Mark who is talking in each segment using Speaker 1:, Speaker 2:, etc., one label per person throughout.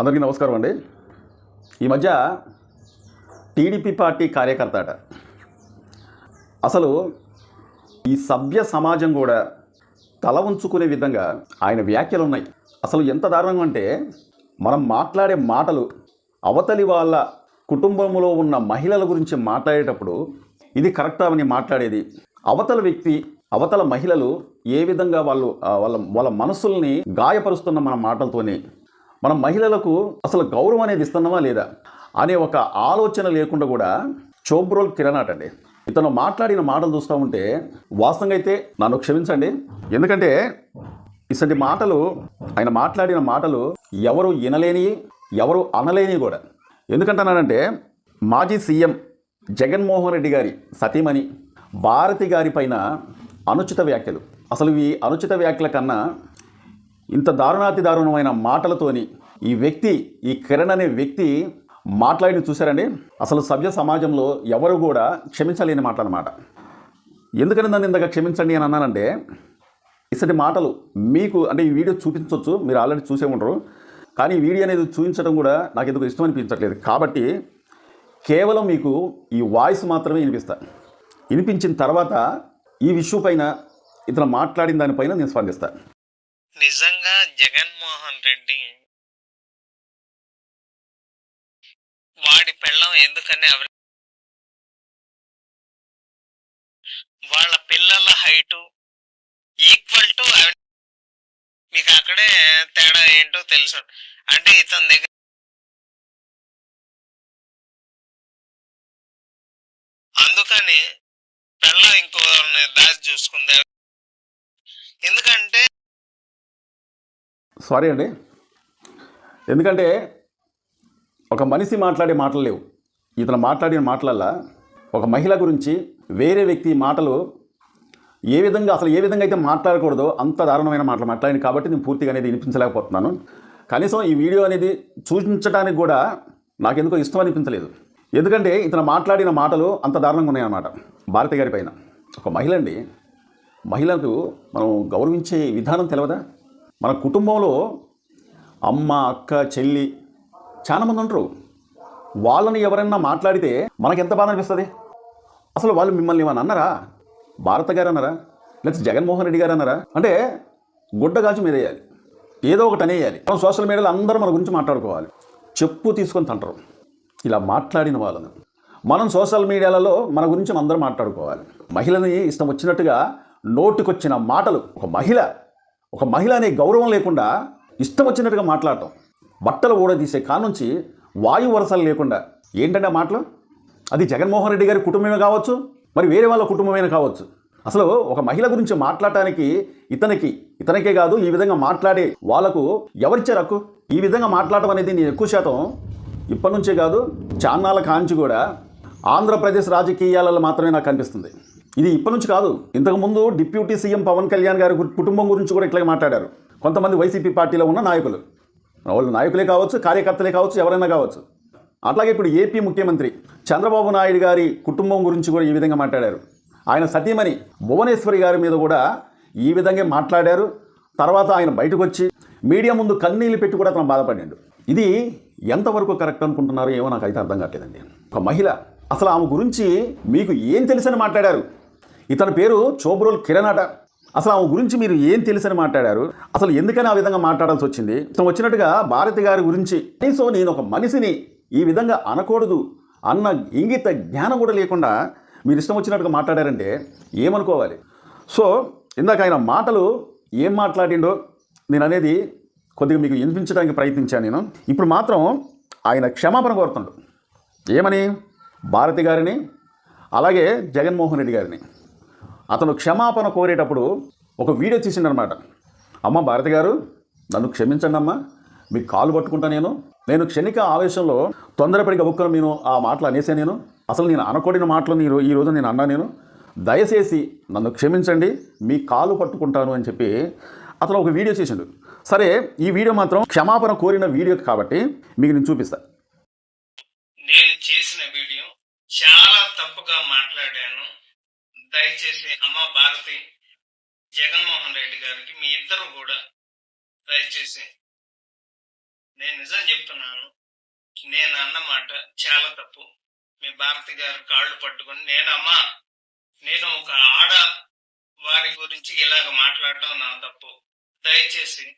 Speaker 1: అందరికీ నమస్కారం అండి. ఈ మధ్య టీడీపీ పార్టీ కార్యకర్త అట. అసలు ఈ సభ్య సమాజం కూడా తల ఉంచుకునే విధంగా ఆయన వ్యాఖ్యలు ఉన్నాయి. అసలు ఎంత దారుణంగా అంటే మనం మాట్లాడే మాటలు అవతలి వాళ్ళ కుటుంబంలో ఉన్న మహిళల గురించి మాట్లాడేటప్పుడు ఇది కరెక్టా అని మాట్లాడేది? అవతల వ్యక్తి అవతల మహిళలు ఏ విధంగా వాళ్ళు వాళ్ళ వాళ్ళ మనసుల్ని గాయపరుస్తున్న మన మాటలతోనే మనం మహిళలకు అసలు గౌరవం అనేది ఇస్తున్నామా లేదా అనే ఒక ఆలోచన లేకుండా కూడా చోబ్రోల్ కిరణ్ అండి. ఇతను మాట్లాడిన మాటలు చూస్తూ ఉంటే వాస్తవంగా అయితే నన్ను క్షమించండి. ఎందుకంటే ఇసటి మాటలు ఆయన మాట్లాడిన మాటలు ఎవరు వినలేని ఎవరు అనలేని కూడా. ఎందుకంటున్నానంటే మాజీ సీఎం జగన్మోహన్ రెడ్డి గారి సతీమణి భారతి గారి పైన అనుచిత వ్యాఖ్యలు. అసలు ఈ అనుచిత వ్యాఖ్యల కన్నా ఇంత దారుణాతి దారుణమైన మాటలతోని ఈ వ్యక్తి ఈ కిరణ్ అనే వ్యక్తి మాట్లాడిన చూశారండి. అసలు సభ్య సమాజంలో ఎవరు కూడా క్షమించలేని మాటలన్నమాట. ఎందుకని నన్ను ఇందాక క్షమించండి అని అన్నానంటే ఇసటి మాటలు మీకు అంటే ఈ వీడియో చూపించవచ్చు మీరు ఆల్రెడీ చూసే ఉంటారు కానీ ఈ వీడియో అనేది చూపించడం కూడా నాకు ఎందుకు ఇష్టం అనిపించట్లేదు. కాబట్టి కేవలం మీకు ఈ వాయిస్ మాత్రమే వినిపిస్తా. వినిపించిన తర్వాత ఈ విషయం పైన ఇతను మాట్లాడిన దానిపైన నేను స్పందిస్తాను
Speaker 2: జగన్మోహన్ రెడ్డి వాడి పెళ్ళం ఎందుకని అవి వాళ్ళ పిల్లల హైటు ఈక్వల్ టు మీకు అక్కడే తేడా ఏంటో తెలుసు. అంటే ఇతని దగ్గర అందుకని పెళ్ళం ఇంకో దాచి చూసుకుంది. ఎందుకంటే
Speaker 1: సారీ అండి. ఎందుకంటే ఒక మనిషి మాట్లాడే మాటలు లేవు. ఇతను మాట్లాడిన మాటలల్లా ఒక మహిళ గురించి వేరే వ్యక్తి మాటలు ఏ విధంగా అసలు ఏ విధంగా అయితే మాట్లాడకూడదో అంత దారుణమైన మాటలు మాట్లాడింది కాబట్టి నేను పూర్తిగా అనేది వినిపించలేకపోతున్నాను. కనీసం ఈ వీడియో అనేది సూచించడానికి కూడా నాకెందుకో ఇష్టం అనిపించలేదు. ఎందుకంటే ఇతను మాట్లాడిన మాటలు అంత దారుణంగా ఉన్నాయన్నమాట. భారతి గారి పైన. ఒక మహిళ అండి. మహిళకు మనం గౌరవించే విధానం తెలియదా మన కుటుంబంలో అమ్మ అక్క చెల్లి చాలామంది ఉంటారు. వాళ్ళని ఎవరైనా మాట్లాడితే మనకి ఎంత బాధ అనిపిస్తుంది? అసలు వాళ్ళు మిమ్మల్ని ఏమన్నా అన్నారా? భారత గారు అన్నారా? లేకపోతే జగన్మోహన్ రెడ్డి గారు అన్నారా? అంటే గుడ్డ కాల్చి మీద వేయాలి. ఏదో ఒకటి అనేయాలి. మనం సోషల్ మీడియాలో అందరూ మన గురించి మాట్లాడుకోవాలి. చెప్పు తీసుకొని తంటారు. ఇలా మాట్లాడిన వాళ్ళను. మనం సోషల్ మీడియాలలో మన గురించి అందరం మాట్లాడుకోవాలి. మహిళని ఇష్టం వచ్చినట్టుగా నోటికొచ్చిన మాటలు ఒక మహిళ ఒక మహిళ అనే గౌరవం లేకుండా ఇష్టం వచ్చినట్టుగా మాట్లాడటం. బట్టలు ఊడదీసే కానుంచి వాయు వరసలు లేకుండా. ఏంటంటే ఆ మాటలు? అది జగన్మోహన్ రెడ్డి గారి కుటుంబమే కావచ్చు మరి వేరే వాళ్ళ కుటుంబమైనా కావచ్చు. అసలు ఒక మహిళ గురించి మాట్లాడటానికి ఇతనికి ఇతనికే కాదు ఈ విధంగా మాట్లాడే వాళ్ళకు ఎవరిచ్చారు హక్కు? ఈ విధంగా మాట్లాడటం అనేది నేను ఎక్కువ శాతం ఇప్పటి నుంచే కాదు చాన్నాల కాంచి కూడా ఆంధ్రప్రదేశ్ రాజకీయాలలో మాత్రమే నాకు కనిపిస్తుంది ఇది ఇప్పటి నుంచి కాదు. ఇంతకుముందు డిప్యూటీ సీఎం పవన్ కళ్యాణ్ గారి కుటుంబం గురించి కూడా ఇట్లాగే మాట్లాడారు. కొంతమంది వైసీపీ పార్టీలో ఉన్న నాయకులు. వాళ్ళు నాయకులే కావచ్చు కార్యకర్తలే కావచ్చు ఎవరైనా కావచ్చు. అట్లాగే ఇప్పుడు ఏపీ ముఖ్యమంత్రి చంద్రబాబు నాయుడు గారి కుటుంబం గురించి కూడా ఈ విధంగా మాట్లాడారు. ఆయన సతీమణి భువనేశ్వరి గారి మీద కూడా ఈ విధంగా మాట్లాడారు. తర్వాత ఆయన బయటకు వచ్చి మీడియా ముందు కన్నీళ్ళు పెట్టి కూడా అతను బాధపడాడు ఇది ఎంతవరకు కరెక్ట్ అనుకుంటున్నారో ఏమో నాకు అయితే అర్థం కావట్లేదండి. ఒక మహిళ అసలు ఆమె గురించి మీకు ఏం తెలుసని మాట్లాడారు? ఇతని పేరు చోబ్రోల్ కిరణ్ అట అసలు ఆమె గురించి మీరు ఏం తెలుసని మాట్లాడారు? అసలు ఎందుకని ఆ విధంగా మాట్లాడాల్సి వచ్చింది? ఇతను వచ్చినట్టుగా భారతి గారి గురించి కనీసం నేను ఒక మనిషిని ఈ విధంగా అనకూడదు. అన్న ఇంగిత జ్ఞానం కూడా లేకుండా మీరు ఇష్టం వచ్చినట్టుగా మాట్లాడారంటే ఏమనుకోవాలి? సో ఇందాక ఆయన మాటలు ఏం మాట్లాడిండో నేను అనేది కొద్దిగా మీకు వినిపించడానికి ప్రయత్నించాను నేను. ఇప్పుడు మాత్రం ఆయన క్షమాపణ కోరుతుండు. ఏమని? భారతి గారిని అలాగే జగన్మోహన్ రెడ్డి గారిని. అతను క్షమాపణ కోరేటప్పుడు ఒక వీడియో తీసిండనమాట. అమ్మ భారతి గారు నన్ను క్షమించండి అమ్మా మీకు కాలు పట్టుకుంటా నేను. నేను క్షణిక ఆవేశంలో తొందరపడి గబుక్కను నేను ఆ మాటలు అనేసా నేను. అసలు నేను అనకూడిన మాటలు నేను ఈ రోజు నేను అన్నా నేను. దయచేసి నన్ను క్షమించండి. మీ కాలు పట్టుకుంటాను అని చెప్పి అతను ఒక వీడియో చేసిండు. సరే ఈ వీడియో మాత్రం క్షమాపణ కోరిన వీడియో కాబట్టి మీకు నేను చూపిస్తాను
Speaker 2: నేను చేసిన వీడియో చాలా తప్పుగా మాట్లాడాను దయచేసి అమ్మ భారతి జగన్మోహన్ రెడ్డి గారికి మీ ఇద్దరు కూడా దయచేసి నేను నిజం చెప్తున్నాను నేను అన్న మాట చాలా తప్పు. మీ భారతి గారు కాళ్ళు పట్టుకొని నేను అమ్మా నేను ఒక ఆడ వారి గురించి ఇలాగ మాట్లాడటం నా తప్పు. దయచేసి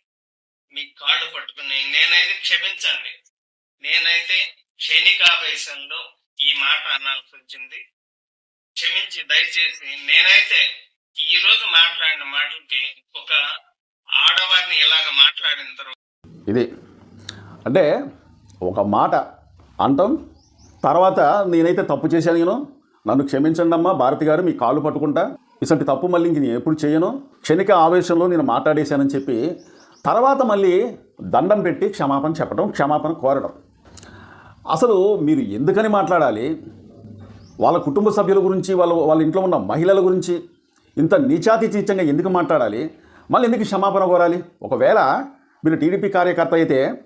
Speaker 2: మీ కాళ్ళు పట్టుకుని నేనైతే క్షమించండి. నేనైతే క్షణికావేశంలో ఈ మాట అనాల్సి వచ్చింది. క్షమించి దయచేసి నేనైతే ఈ రోజు మాట్లాడిన మాటలకి ఒక ఆడవారిని ఇలాగ మాట్లాడిన తర్వాత
Speaker 1: ఇది అంటే ఒక మాట అంటాం. తర్వాత నేనైతే తప్పు చేశాను నేను నన్ను క్షమించండి అమ్మా భారతి గారు మీ కాళ్ళు పట్టుకుంటా. ఇసంటి తప్పు మళ్ళీ ఇంక నేను ఎప్పుడు చేయను. క్షణిక ఆవేశంలో నేను మాట్లాడేశానని చెప్పి తర్వాత మళ్ళీ దండం పెట్టి క్షమాపణ చెప్పడం క్షమాపణ కోరడం అసలు మీరు ఎందుకని మాట్లాడాలి? వాళ్ళ కుటుంబ సభ్యుల గురించి వాళ్ళ వాళ్ళ ఇంట్లో ఉన్న మహిళల గురించి ఇంత నీచాతి ఎందుకు మాట్లాడాలి? మళ్ళీ ఎందుకు క్షమాపణ కోరాలి? ఒకవేళ మీరు టీడీపీ కార్యకర్త అయితే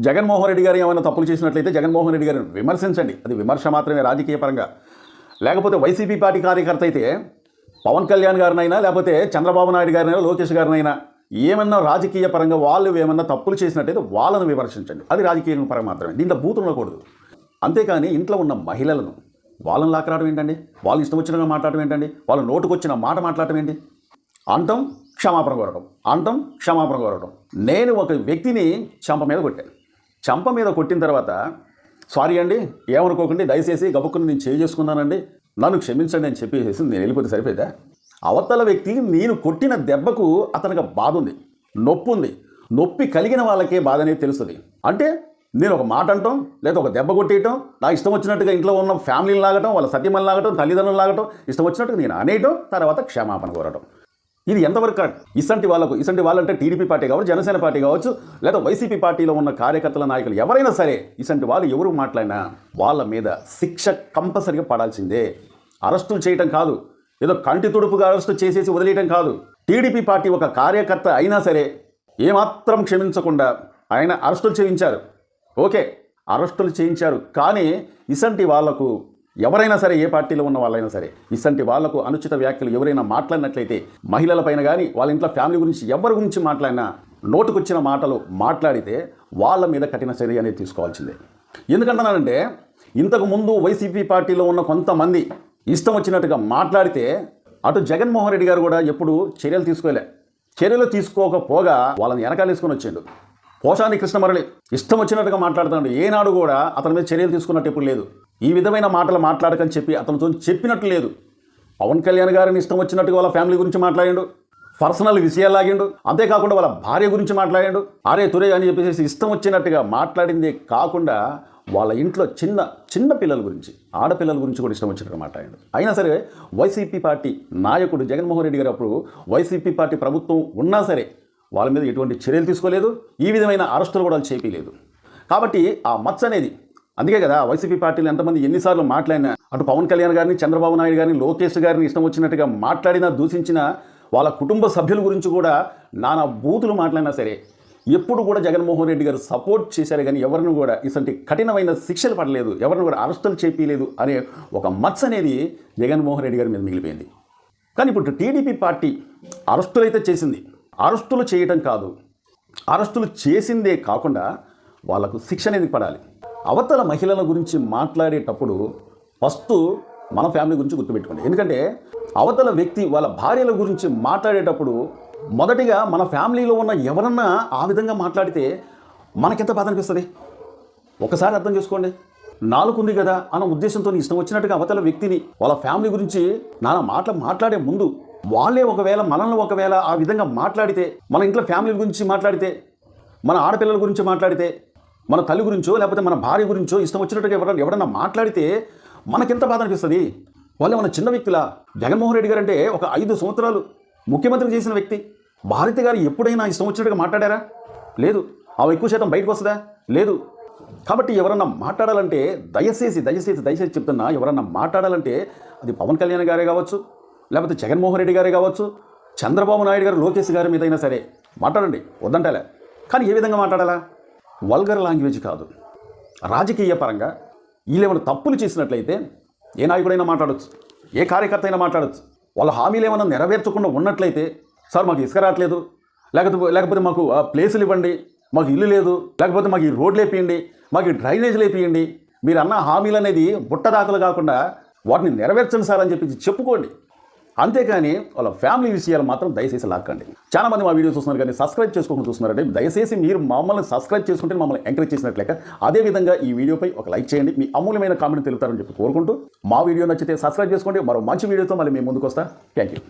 Speaker 1: జగన్మోహన్ రెడ్డి గారు ఏమైనా తప్పులు చేసినట్లయితే జగన్మోహన్ రెడ్డి గారిని విమర్శించండి. అది విమర్శ మాత్రమే రాజకీయ పరంగా. లేకపోతే వైసీపీ పార్టీ కార్యకర్త అయితే పవన్ కళ్యాణ్ గారినైనా లేకపోతే చంద్రబాబు నాయుడు గారినైనా లోకేష్ గారినైనా ఏమన్నా రాజకీయ పరంగా వాళ్ళు ఏమన్నా తప్పులు చేసినట్టయితే వాళ్ళను విమర్శించండి. అది రాజకీయ పరంగా మాత్రమే. దీంట్లో బూతులు ఉండకూడదు. అంతేకాని ఇంట్లో ఉన్న మహిళలను వాళ్ళని లాక్కరావడం ఏంటండి? వాళ్ళు ఇష్టం వచ్చినగా మాట్లాడటం ఏంటండి? వాళ్ళ నోటుకొచ్చిన మాట మాట్లాడటం ఏంటి? అంటం క్షమాపణ కోరడం అంటం క్షమాపణ కోరడం నేను ఒక వ్యక్తిని చంప మీద కొట్టాను. చంప మీద కొట్టిన తర్వాత సారీ అండి ఏమనుకోకండి దయచేసి గబుక్కుని నేను చేయి చేసుకున్నానండి. నన్ను క్షమించండి అని చెప్పేసి నేను వెళ్ళిపోతే సరిపోయిందా? అవతల వ్యక్తి నేను కొట్టిన దెబ్బకు అతనికి బాధ ఉంది నొప్పి ఉంది నొప్పి కలిగిన వాళ్ళకే బాధ అనేది తెలుస్తుంది. అంటే నేను ఒక మాట అంటాం లేదా ఒక దెబ్బ కొట్టేయటం నాకు ఇష్టం వచ్చినట్టుగా ఇంట్లో ఉన్న ఫ్యామిలీని లాగటం వాళ్ళ సత్యమని లాగటం తల్లిదండ్రులు లాగటం ఇష్టం వచ్చినట్టుగా నేను అనేయటం తర్వాత క్షమాపణ కోరటం. ఇది ఎంతవరకు కరెక్ట్? ఇసంటి వాళ్ళకు ఇసంటి వాళ్ళంటే టీడీపీ పార్టీ కావచ్చు జనసేన పార్టీ కావచ్చు లేదా వైసీపీ పార్టీలో ఉన్న కార్యకర్తల నాయకులు ఎవరైనా సరే ఇసంటి వాళ్ళు ఎవరు మాట్లాడినా వాళ్ళ మీద శిక్ష కంపల్సరిగా పడాల్సిందే. అరెస్టులు చేయటం కాదు ఏదో కంటి తుడుపుగా అరెస్టు చేసేసి వదిలేయటం కాదు. టీడీపీ పార్టీ ఒక కార్యకర్త అయినా సరే ఏమాత్రం క్షమించకుండా ఆయన అరెస్టులు చేయించారు. ఓకే అరెస్టులు చేయించారు. కానీ ఇసంటి వాళ్ళకు ఎవరైనా సరే ఏ పార్టీలో ఉన్న వాళ్ళైనా సరే ఇసంటి వాళ్ళకు అనుచిత వ్యాఖ్యలు ఎవరైనా మాట్లాడినట్లయితే మహిళలపైన కానీ వాళ్ళ ఇంట్లో ఫ్యామిలీ గురించి ఎవరి గురించి మాట్లాడినా నోటుకొచ్చిన మాటలు మాట్లాడితే వాళ్ళ మీద కఠిన చర్య అనేది తీసుకోవాల్సిందే. ఎందుకంటున్నానంటే ఇంతకు ముందు వైసీపీ పార్టీలో ఉన్న కొంతమంది ఇష్టం వచ్చినట్టుగా మాట్లాడితే అటు జగన్మోహన్ రెడ్డి గారు కూడా ఎప్పుడు చర్యలు తీసుకోలే. చర్యలు తీసుకోకపోగా వాళ్ళని వెనకాలేసుకొని వచ్చిండు. పోషాని కృష్ణమరళి ఇష్టం వచ్చినట్టుగా మాట్లాడుతున్నాడు. ఏనాడు కూడా అతని మీద చర్యలు తీసుకున్నట్టు ఎప్పుడు లేదు. ఈ విధమైన మాటలు మాట్లాడకని చెప్పి అతనితో చెప్పినట్టు లేదు. పవన్ కళ్యాణ్ గారిని ఇష్టం వచ్చినట్టుగా వాళ్ళ ఫ్యామిలీ గురించి మాట్లాడాడు. పర్సనల్ విషయాలు లాగిండు. అంతేకాకుండా వాళ్ళ భార్య గురించి మాట్లాడాడు. అరే తురే అని చెప్పేసి ఇష్టం వచ్చినట్టుగా మాట్లాడిందే కాకుండా వాళ్ళ ఇంట్లో చిన్న చిన్న పిల్లల గురించి ఆడపిల్లల గురించి కూడా ఇష్టం వచ్చినట్టు మాట్లాడాడు. అయినా సరే వైసీపీ పార్టీ నాయకుడు జగన్మోహన్ రెడ్డి గారు అప్పుడు వైసీపీ పార్టీ ప్రభుత్వం ఉన్నా సరే వాళ్ళ మీద ఎటువంటి చర్యలు తీసుకోలేదు. ఈ విధమైన అరెస్టులు కూడా చేపలేదు. కాబట్టి ఆ మచ్చ అనేది అందుకే కదా వైసీపీ పార్టీలు ఎంతమంది ఎన్నిసార్లు మాట్లాడినా అటు పవన్ కళ్యాణ్ గారిని చంద్రబాబు నాయుడు గారిని లోకేష్ గారిని ఇష్టం వచ్చినట్టుగా మాట్లాడినా దూషించిన వాళ్ళ కుటుంబ సభ్యుల గురించి కూడా నానా బూతులు మాట్లాడినా సరే ఎప్పుడు కూడా జగన్మోహన్ రెడ్డి గారు సపోర్ట్ చేశారు కానీ ఎవరిని కూడా ఇసంటి కఠినమైన శిక్షలు పడలేదు ఎవరిని కూడా అరెస్టులు చేపించలేదు అనే ఒక మచ్చ అనేది జగన్మోహన్ రెడ్డి గారి మీద మిగిలిపోయింది. కానీ ఇప్పుడు టీడీపీ పార్టీ అరెస్టులు అయితే చేసింది. అరెస్టులు చేయటం కాదు. అరెస్టులు చేసిందే కాకుండా వాళ్ళకు శిక్ష అనేది పడాలి. అవతల మహిళల గురించి మాట్లాడేటప్పుడు ఫస్ట్ మన ఫ్యామిలీ గురించి గుర్తుపెట్టుకోండి. ఎందుకంటే అవతల వ్యక్తి వాళ్ళ భార్యల గురించి మాట్లాడేటప్పుడు మొదటిగా మన ఫ్యామిలీలో ఉన్న ఎవరన్నా ఆ విధంగా మాట్లాడితే మనకెంత బాధ అనిపిస్తుంది? ఒకసారి అర్థం చేసుకోండి. నాలుగుంది కదా అన్న ఉద్దేశంతో ఇష్టం వచ్చినట్టుగా అవతల వ్యక్తిని వాళ్ళ ఫ్యామిలీ గురించి నానా మాటలు మాట్లాడే ముందు వాళ్ళే ఒకవేళ మనల్ని ఒకవేళ ఆ విధంగా మాట్లాడితే మన ఇంట్లో ఫ్యామిలీ గురించి మాట్లాడితే మన ఆడపిల్లల గురించి మాట్లాడితే మన తల్లి గురించో లేకపోతే మన భార్య గురించో ఇష్టం వచ్చినట్టుగా ఎవరైనా ఎవరన్నా మాట్లాడితే మనకెంత బాధ అనిపిస్తుంది? వాళ్ళు మన చిన్న వ్యక్తులా? జగన్మోహన్ రెడ్డి గారు అంటే ఒక ఐదు సంవత్సరాలు ముఖ్యమంత్రి చేసిన వ్యక్తి. భారతి గారు ఎప్పుడైనా ఇష్టం వచ్చినట్టుగా మాట్లాడారా? లేదు. ఆమె ఎక్కువ శాతం బయటకు వస్తుందా? లేదు. కాబట్టి ఎవరన్నా మాట్లాడాలంటే దయచేసి దయచేసి దయచేసి చెప్తున్నా ఎవరన్నా మాట్లాడాలంటే అది పవన్ కళ్యాణ్ గారే కావచ్చు లేకపోతే జగన్మోహన్ రెడ్డి గారే కావచ్చు చంద్రబాబు నాయుడు గారు లోకేష్ గారి మీద అయినా సరే మాట్లాడండి వద్దంటలే. కానీ ఏ విధంగా మాట్లాడాలా? వల్గర్ లాంగ్వేజ్ కాదు. రాజకీయ పరంగా వీళ్ళేమైనా తప్పులు చేసినట్లయితే ఏ నాయకుడైనా మాట్లాడచ్చు ఏ కార్యకర్త అయినా మాట్లాడచ్చు. వాళ్ళ హామీలు ఏమైనా నెరవేర్చకుండా ఉన్నట్లయితే సార్ మాకు ఇసుక రావట్లేదు లేకపోతే లేకపోతే మాకు ఆ, ప్లేసులు ఇవ్వండి మాకు ఇల్లు లేదు లేకపోతే మాకు ఈ రోడ్లు వేపియండి మాకు ఈ డ్రైనేజీలు వేపియండి మీరు అన్న హామీలు అనేది బుట్టదాఖలు కాకుండా వాటిని నెరవేర్చండి సార్ అని చెప్పి చెప్పుకోండి. అంతేకాని వాళ్ళ ఫ్యామిలీ విషయాలు మాత్రం దయచేసి లాక్కండి. చాలా మంది మా వీడియో చూస్తున్నారు కానీ సబ్స్క్రైబ్ చేసుకోకుండా చూస్తున్నారంటే దయచేసి మీరు మమ్మల్ని సబ్స్క్రైబ్ చేసుకుంటే మమ్మల్ని ఎంకరేజ్ చేసినట్లేక అదేవిధంగా ఈ వీడియోపై ఒక లైక్ చేయండి. మీ అమూల్యమైన కామెంట్ తెలుపుతారని చెప్పి కోరుకుంటూ మా వీడియో నచ్చితే సబ్స్క్రైబ్ చేసుకోండి. మరో మంచి వీడియోతో మళ్ళీ మేము ముందుకు వస్తా. Thank you